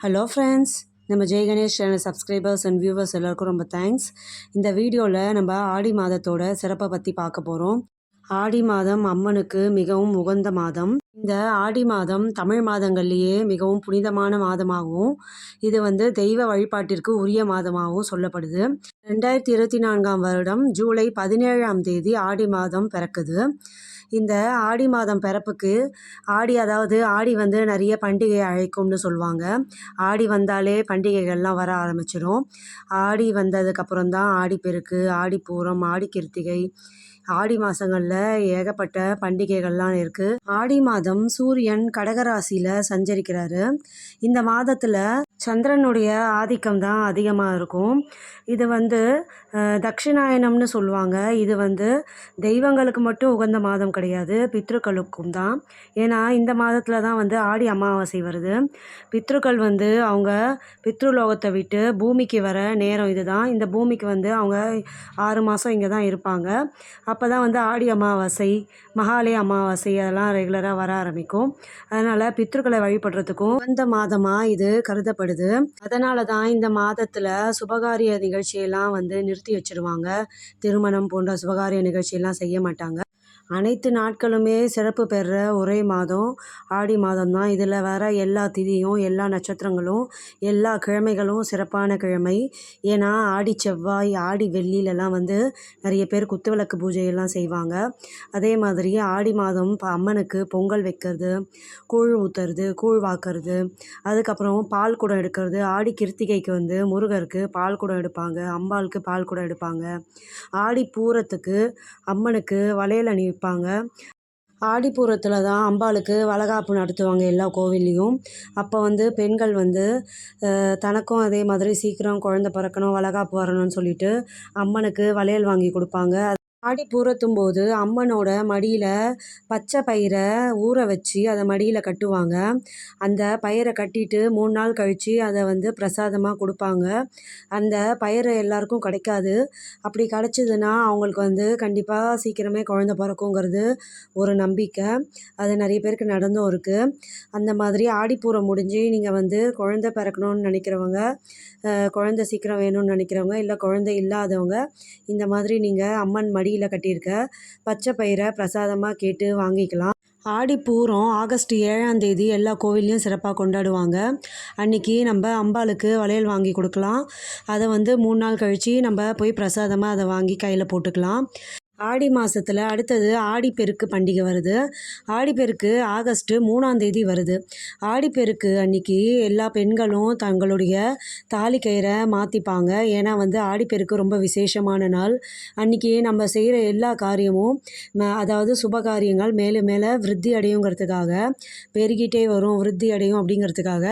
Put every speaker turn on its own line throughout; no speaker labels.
Hello friends நம்ம Jai Ganesh channel subscribers and viewers எல்லாருக்கும் ரொம்ப தேங்க்ஸ் இந்த வீடியோவில் நம்ம ஆடி மாதத்தோட சிறப்பை பற்றி பார்க்க போகிறோம் ஆடி மாதம் அம்மனுக்கு மிகவும் உகந்த மாதம். இந்த ஆடி மாதம் தமிழ் மாதங்கள்லேயே மிகவும் புனிதமான மாதமாகவும் இது வந்து தெய்வ வழிபாட்டிற்கு உரிய மாதமாகவும் சொல்லப்படுது. ரெண்டாயிரத்தி இருபத்தி நான்காம் வருடம் ஜூலை பதினேழாம் தேதி ஆடி மாதம் பிறக்குது. இந்த ஆடி மாதம் பிறப்புக்கு ஆடி அதாவது ஆடி வந்து நிறைய பண்டிகை அழைக்கும்னு சொல்லுவாங்க. ஆடி வந்தாலே பண்டிகைகள்லாம் வர ஆரம்பிச்சிடும் ஆடி வந்ததுக்கப்புறம் தான் ஆடிப்பெருக்கு ஆடிப்பூரம் ஆடி கிருத்திகை ஆடி மாதங்களில் ஏகப்பட்ட பண்டிகைகள்லாம் இருக்குது ஆடி மாதம் சூரியன் கடகராசியில் சஞ்சரிக்கிறாரு. இந்த மாதத்தில் சந்திரனுடைய ஆதிக்கம் தான் அதிகமாக இருக்கும். இது வந்து தட்சிணாயனம்னு சொல்லுவாங்க. இது வந்து தெய்வங்களுக்கு மட்டும் உகந்த மாதம் கிடையாது. பித்ருக்களுக்கும் தான். ஏன்னா இந்த மாதத்தில் தான் வந்து ஆடி அமாவாசை வருது. பித்ருக்கள் வந்து அவங்க பித்ருலோகத்தை விட்டு பூமிக்கு வர நேரம் இது தான் இந்த பூமிக்கு வந்து அவங்க ஆறு மாதம் இங்கே தான் இருப்பாங்க. அப்போ தான் வந்து ஆடி அமாவாசை மகாலய அமாவாசை அதெல்லாம் ரெகுலராக வர ஆரம்பிக்கும். அதனால் பித்ருக்களை வழிபடுறதுக்கும் இந்த மாதமாக இது கருதப்படுது. அதனால தான் இந்த மாதத்தில் சுபகாரிய நிகழ்ச்சியெல்லாம் வந்து நிறுத்தி வச்சுருவாங்க. திருமணம் போன்ற சுபகாரிய நிகழ்ச்சியெல்லாம் செய்ய மாட்டாங்க. அனைத்து நாட்களுமே சிறப்பு பெற ஒரே மாதம். ஆடி மாதம் தான் இதில் வர எல்லா திதியும் எல்லா நட்சத்திரங்களும் எல்லா கிழமைகளும் சிறப்பான கிழமை. ஏன்னா ஆடி செவ்வாய் ஆடி வெள்ளிலலாம் வந்து நிறைய பேர் குத்துவிளக்கு பூஜையெல்லாம் செய்வாங்க. அதே மாதிரி ஆடி மாதம் இப்போ அம்மனுக்கு பொங்கல் வைக்கிறது கூழ் ஊற்றுறது கூழ் வாக்கிறது. அதுக்கப்புறம் பால் குடம் எடுக்கிறது. ஆடி கிருத்திகைக்கு வந்து முருகருக்கு பால் குடம் எடுப்பாங்க. அம்பாளுக்கு பால் குடம் எடுப்பாங்க. ஆடி பூரத்துக்கு அம்மனுக்கு வளையல் அணி வைப்பாங்க ஆடிப்பூரத்தில் தான் அம்பாளுக்கு வளகாப்பு நடத்துவாங்க எல்லா கோவில்லையும். அப்போ வந்து பெண்கள் வந்து தனக்கும் அதே மாதிரி சீக்கிரம் குழந்த பிறக்கணும் வளகாப்பு வரணும்னு சொல்லிட்டு அம்மனுக்கு வளையல் வாங்கி கொடுப்பாங்க. ஆடி பூரத்தும் போது அம்மனோட மடியில் பச்சை பயிரை ஊற வச்சு அதை மடியில் கட்டுவாங்க. அந்த பயிரை கட்டிட்டு மூணு நாள் கழித்து அதை வந்து பிரசாதமாக கொடுப்பாங்க. அந்த பயிரை எல்லாருக்கும் கிடைக்காது. அப்படி கிடச்சிதுன்னா அவங்களுக்கு வந்து கண்டிப்பாக சீக்கிரமே குழந்த பிறக்குங்கிறது ஒரு நம்பிக்கை. அது நிறைய பேருக்கு நடந்தும் இருக்குது அந்த மாதிரி ஆடிப்பூரம் முடிஞ்சு நீங்கள் வந்து குழந்த பிறக்கணும்னு நினைக்கிறவங்க குழந்த சீக்கிரம் வேணும்னு நினைக்கிறவங்க இல்லை குழந்தை இல்லாதவங்க இந்த மாதிரி நீங்கள் அம்மன் மடி மடியில் கட்டியிருக்க பச்சை பயிரை பிரசாதமாக கேட்டு வாங்கிக்கலாம். ஆடி பூரம் ஆகஸ்ட் ஏழாம் தேதி எல்லா கோவில்லையும் சிறப்பாக கொண்டாடுவாங்க. அன்றைக்கி நம்ம அம்பாளுக்கு வளையல் வாங்கி கொடுக்கலாம். அதை வந்து மூணு நாள் கழித்து நம்ம போய் பிரசாதமாக அதை வாங்கி கையில் போட்டுக்கலாம். ஆடி மாதத்தில் அடுத்தது ஆடிப்பெருக்கு பண்டிகை வருது. ஆடிப்பெருக்கு ஆகஸ்ட்டு மூணாம் தேதி வருது. ஆடிப்பெருக்கு அன்னைக்கு எல்லா பெண்களும் தங்களுடைய தாலி கயிறை மாற்றிப்பாங்க ஏன்னா வந்து ஆடிப்பெருக்கு ரொம்ப விசேஷமான நாள். அன்றைக்கி நம்ம செய்கிற எல்லா காரியமும் அதாவது சுப காரியங்கள் மேலே மேலே விருத்தி அடையுங்கிறதுக்காக பெருகிட்டே வரும் விருத்தி அடையும் அப்படிங்கிறதுக்காக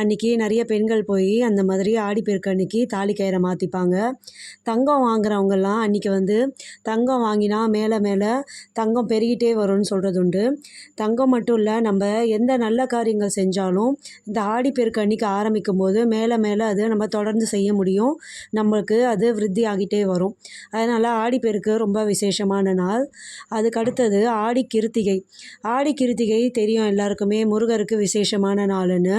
அன்றைக்கி நிறைய பெண்கள் போய் அந்த மாதிரி ஆடிப்பெருக்கு அன்றைக்கி தாலி கயிறை மாற்றிப்பாங்க தங்கம் வாங்குறவங்கெல்லாம் அன்றைக்கி வந்து தங்கம் வாங்கினா மேலே மேலே தங்கம் பெருகிட்டே வரும்னு சொல்கிறது உண்டு தங்கம் மட்டும் இல்லை நம்ம எந்த நல்ல காரியங்கள் செஞ்சாலும் இந்த ஆடிப்பெருக்கு அன்றைக்கி ஆரம்பிக்கும் போது மேலே மேலே அது நம்ம தொடர்ந்து செய்ய முடியும். நம்மளுக்கு அது விருத்தி ஆகிட்டே வரும். அதனால் ஆடிப்பெருக்கு ரொம்ப விசேஷமான நாள். அதுக்கு அடுத்தது ஆடி கிருத்திகை. ஆடி கிருத்திகை தெரியும் எல்லாருக்குமே. முருகருக்கு விசேஷமான நாள்னு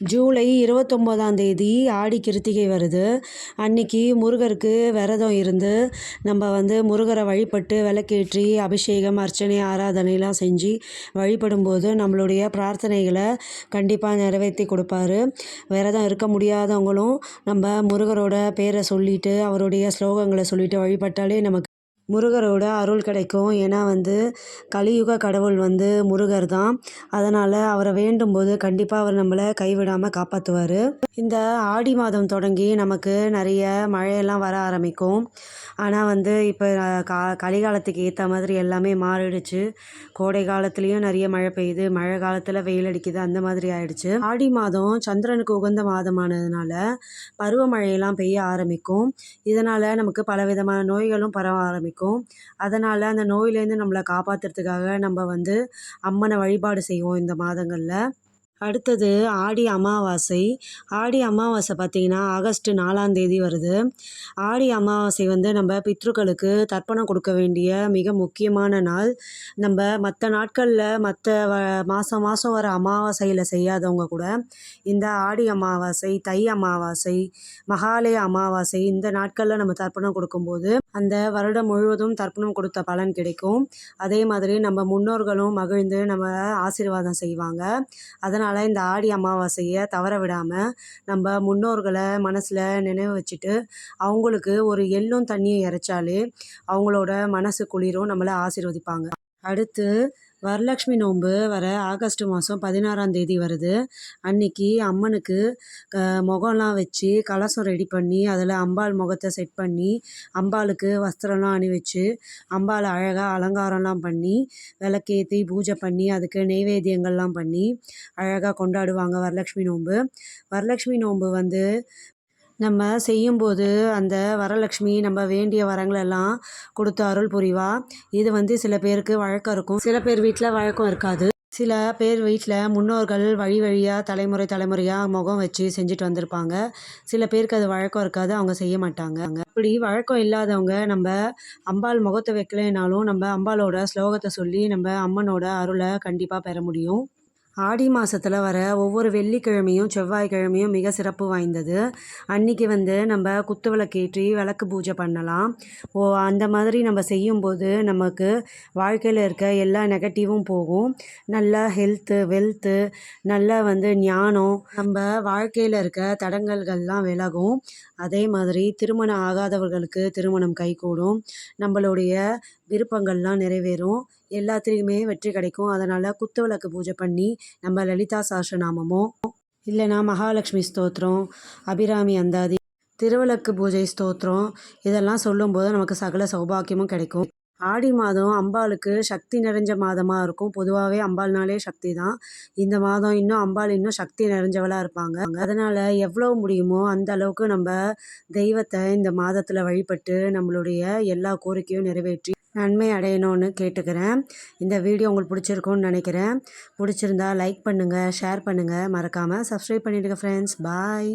ஜூலை இருபத்தொம்போதாம் தேதி ஆடி கிருத்திகை வருது. அன்றைக்கி முருகருக்கு விரதம் இருந்து நம்ம வந்து முருகரை வழிபட்டு விளக்கேற்றி அபிஷேகம் அர்ச்சனை ஆராதனைலாம் செஞ்சு வழிபடும்போது நம்மளுடைய பிரார்த்தனைகளை கண்டிப்பாக நிறைவேற்றி கொடுப்பாரு. விரதம் இருக்க முடியாதவங்களும் நம்ம முருகரோட பேரை சொல்லிவிட்டு அவருடைய ஸ்லோகங்களை சொல்லிவிட்டு வழிபட்டாலே நமக்கு முருகரோட அருள் கிடைக்கும். ஏன்னா வந்து கலியுக கடவுள் வந்து முருகர் தான். அதனால் அவரை வேண்டும் போது கண்டிப்பாக அவர் நம்மளை கைவிடாமல் காப்பாற்றுவார் இந்த ஆடி மாதம் தொடங்கி நமக்கு நிறைய மழையெல்லாம் வர ஆரம்பிக்கும். ஆனால் வந்து இப்போ கா கலிகாலத்துக்கு ஏற்ற மாதிரி எல்லாமே மாறிடுச்சு. கோடை காலத்துலேயும் நிறைய மழை பெய்யுது. மழை காலத்தில் வெயில் அடிக்குது. அந்த மாதிரி ஆயிடுச்சு. ஆடி மாதம் சந்திரனுக்கு உகந்த மாதமானதுனால பருவமழையெல்லாம் பெய்ய ஆரம்பிக்கும். இதனால் நமக்கு பலவிதமான நோய்களும் பரவ ஆரம்பிக்கும். இருக்கும். அதனால் அந்த நோயிலேருந்து நம்மளை காப்பாற்றுறதுக்காக நம்ம வந்து அம்மனை வழிபாடு செய்வோம் இந்த மாதங்களில். அடுத்தது ஆடி அமாவாசை. ஆடி அமாவாசை பார்த்திங்கன்னா ஆகஸ்ட் நாலாம் தேதி வருது. ஆடி அமாவாசை வந்து நம்ம பித்ருக்களுக்கு தர்ப்பணம் கொடுக்க வேண்டிய மிக முக்கியமான நாள். நம்ம மற்ற நாட்களில் மற்ற வ மாதம் மாதம் வர அமாவாசையில் செய்யாதவங்க கூட இந்த ஆடி அமாவாசை தை அமாவாசை மகாலய அமாவாசை இந்த நாட்களில் நம்ம தர்ப்பணம் கொடுக்கும்போது அந்த வருடம் முழுவதும் தர்ப்பணம் கொடுத்த பலன் கிடைக்கும். அதே மாதிரி நம்ம முன்னோர்களும் மகிழ்ந்து நம்ம ஆசீர்வாதம் செய்வாங்க. அதனால் இந்த ஆடி அமாவாசையை தவற விடாமல் நம்ம முன்னோர்களை மனசில் நினைவு வச்சுட்டு அவங்களுக்கு ஒரு எள்ளும் தண்ணியும் இறைச்சாலே அவங்களோட மனசு குளிரும் நம்மளை ஆசீர்வதிப்பாங்க. அடுத்து வரலக்ஷ்மி நோன்பு வர ஆகஸ்ட் மாதம் பதினாறாம் தேதி வருது. அன்னைக்கு அம்மனுக்கு க முகம்லாம் வச்சு கலசம் ரெடி பண்ணி அதில் அம்பாள் முகத்தை செட் பண்ணி அம்பாளுக்கு வஸ்திரம்லாம் அணி வச்சு அம்பாளை அழகாக அலங்காரம்லாம் பண்ணி விளக்கேற்றி பூஜை பண்ணி அதுக்கு நெய்வேத்தியங்கள்லாம் பண்ணி அழகாக கொண்டாடுவாங்க வரலக்ஷ்மி நோன்பு. வரலக்ஷ்மி நோன்பு வந்து நம்ம செய்யும்போது அந்த வரலட்சுமி நம்ம வேண்டிய வரங்களெல்லாம் கொடுத்து அருள் புரிவா. இது வந்து சில பேருக்கு வழக்கம் இருக்கும். சில பேர் வீட்டில் வழக்கம் இருக்காது. சில பேர் வீட்டில் முன்னோர்கள் வழி வழியாக தலைமுறை தலைமுறையாக முகம் வச்சு செஞ்சுட்டு வந்திருப்பாங்க. சில பேருக்கு அது வழக்கம் இருக்காது. அவங்க செய்ய மாட்டாங்க. இப்படி வழக்கம் இல்லாதவங்க நம்ம அம்பாள் முகத்தை வைக்கலைனாலும் நம்ம அம்பாளோட ஸ்லோகத்தை சொல்லி நம்ம அம்மனோட அருளை கண்டிப்பாக பெற முடியும். ஆடி மாதத்தில் வர ஒவ்வொரு வெள்ளிக்கிழமையும் செவ்வாய்க்கிழமையும் மிக சிறப்பு வாய்ந்தது. அன்றைக்கி வந்து நம்ம குத்து விளக்கேற்றி விளக்கு பூஜை பண்ணலாம். ஓ அந்த மாதிரி நம்ம செய்யும்போது நமக்கு வாழ்க்கையில் இருக்க எல்லா நெகட்டிவும் போகும். நல்ல ஹெல்த்து வெல்த்து நல்ல வந்து ஞானம். நம்ம வாழ்க்கையில் இருக்க தடங்கல்கள்லாம் விலகும். அதே மாதிரி திருமணம் ஆகாதவர்களுக்கு திருமணம் கைகூடும். நம்மளுடைய விருப்பங்கள்லாம் நிறைவேறும். எல்லாத்துலேயுமே வெற்றி கிடைக்கும். அதனால் குத்து விளக்கு பூஜை பண்ணி நம்ம லலிதா சாஸ்திரநாமமோ இல்லைனா மகாலட்சுமி ஸ்தோத்திரம் அபிராமி அந்தாதி திருவிளக்கு பூஜை ஸ்தோத்திரம் இதெல்லாம் சொல்லும்போது நமக்கு சகல சௌபாக்கியமும் கிடைக்கும். ஆடி மாதம் அம்பாளுக்கு சக்தி நிறைஞ்ச மாதமாக இருக்கும். பொதுவாகவே அம்பாள்னாலே சக்தி தான். இந்த மாதம் இன்னும் அம்பாள் இன்னும் சக்தி நிறைஞ்சவளாக இருப்பாங்க. அதனால் எவ்வளோ முடியுமோ அந்த அளவுக்கு நம்ம தெய்வத்தை இந்த மாதத்தில் வழிபட்டு நம்மளுடைய எல்லா கோரிக்கையும் நிறைவேற்றி நன்மை அடையணும்னு கேட்டுக்கிறேன். இந்த வீடியோ உங்களுக்கு பிடிச்சிருக்கும்னு நினைக்கிறேன். பிடிச்சிருந்தா லைக் பண்ணுங்கள் ஷேர் பண்ணுங்கள் மறக்காமல் சப்ஸ்கிரைப் பண்ணிவிடுங்க ஃப்ரெண்ட்ஸ் பாய்